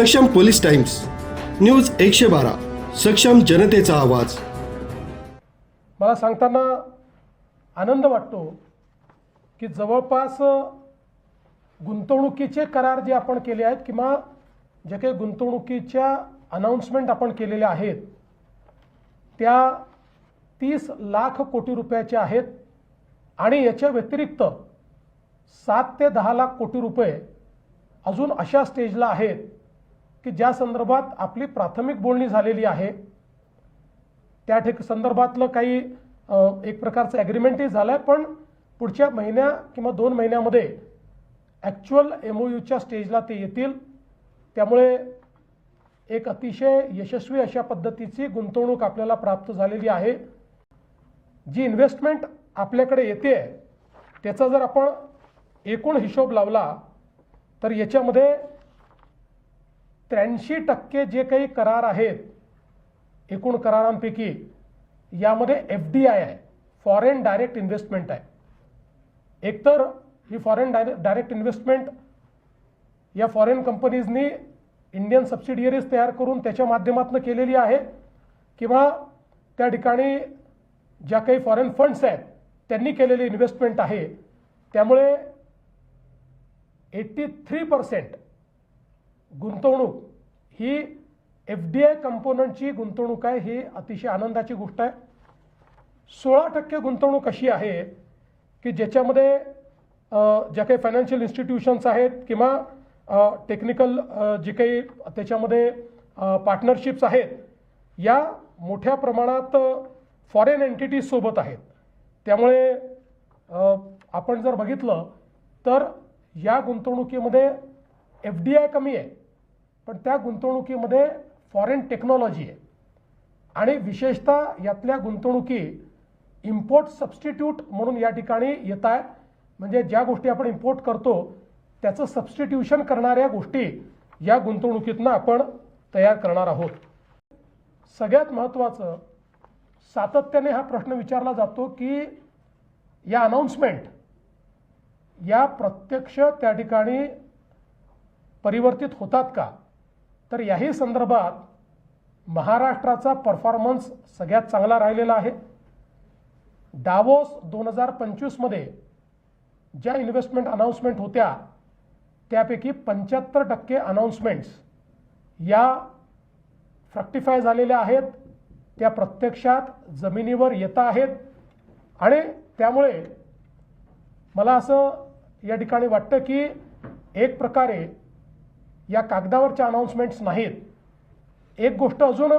सक्षम police times news एकशे बारा सक्षम जनतेचा आवाज. मला सांगताना आनंद वाटतो की जवळपास गुंतवणुकीचे करार जे आपण केले आहेत किंवा जे काही गुंतवणुकीच्या अनाऊन्समेंट आपण केलेल्या आहेत त्या तीस लाख कोटी रुपयाच्या आहेत. आणि याच्या व्यतिरिक्त सात ते दहा लाख कोटी रुपये अजून अशा स्टेजला आहेत की ज्या संदर्भात आपली प्राथमिक बोलणी झालेली आहे त्या ठिक संदर्भातलं काही एक प्रकारचं ॲग्रीमेंटही झालं आहे पण पुढच्या महिन्या किंवा दोन महिन्यामध्ये ॲक्च्युअल एम ओ यूच्या स्टेजला ते येतील. त्यामुळे एक अतिशय यशस्वी अशा पद्धतीची गुंतवणूक आपल्याला प्राप्त झालेली आहे. जी इन्व्हेस्टमेंट आपल्याकडे येते त्याचा जर आपण एकूण हिशोब लावला तर याच्यामध्ये त्र्याऐंशी टक्के जे काही करार आहेत एकूण करारांपैकी यामध्ये एफ डी आय आहे फॉरेन डायरेक्ट इन्व्हेस्टमेंट आहे. एकतर ही फॉरेन डायरे डायरेक्ट इन्व्हेस्टमेंट या फॉरेन कंपनीजनी इंडियन सबसिडियरीज तयार करून त्याच्या माध्यमातून केलेली आहे किंवा त्या ठिकाणी ज्या काही फॉरेन फंड्स आहेत त्यांनी केलेली इन्व्हेस्टमेंट आहे. त्यामुळे एट्टी थ्री पर्सेंट गुंतवणूक ही एफ डी आय कंपोनंटची गुंतवणूक आहे ही अतिशय आनंदाची गोष्ट आहे. सोळा टक्के गुंतवणूक अशी आहे की ज्याच्यामध्ये ज्या काही फायनान्शियल इन्स्टिट्यूशन्स आहेत किंवा टेक्निकल जे काही त्याच्यामध्ये पार्टनरशिप्स आहेत या मोठ्या प्रमाणात फॉरेन एंटिटीजसोबत आहेत. त्यामुळे आपण जर बघितलं तर या गुंतवणुकीमध्ये एफ डी आय कमी आहे. पण त्या गुंतवणुकीमध्ये फॉरेन टेक्नॉलॉजी आहे. आणि विशेषतः यातल्या गुंतवणुकी इम्पोर्ट सबस्टिट्यूट म्हणून या ठिकाणी येत आहेत म्हणजे ज्या गोष्टी आपण इम्पोर्ट करतो त्याचं सबस्टिट्यूशन करणाऱ्या गोष्टी या गुंतवणुकीतनं आपण तयार करणार आहोत. सगळ्यात महत्त्वाचं सातत्याने हा प्रश्न विचारला जातो की या अनाऊन्समेंट या प्रत्यक्ष त्या ठिकाणी परिवर्तित होतात का? तर याही संदर्भात महाराष्ट्राचा परफॉर्मन्स सगळ्यात चांगला राहिलेला आहे. डावोस दोन हजार पंचवीसमध्ये ज्या इन्व्हेस्टमेंट अनाऊन्समेंट होत्या त्यापैकी पंच्याहत्तर टक्के अनाऊन्समेंट्स या फ्रक्टिफाय झालेल्या आहेत. त्या प्रत्यक्षात जमिनीवर येत आहेत. आणि त्यामुळे मला असं या ठिकाणी वाटतं की एक प्रकारे या कागदावरच्या अनाऊन्समेंट्स नाहीत. एक गोष्ट अजून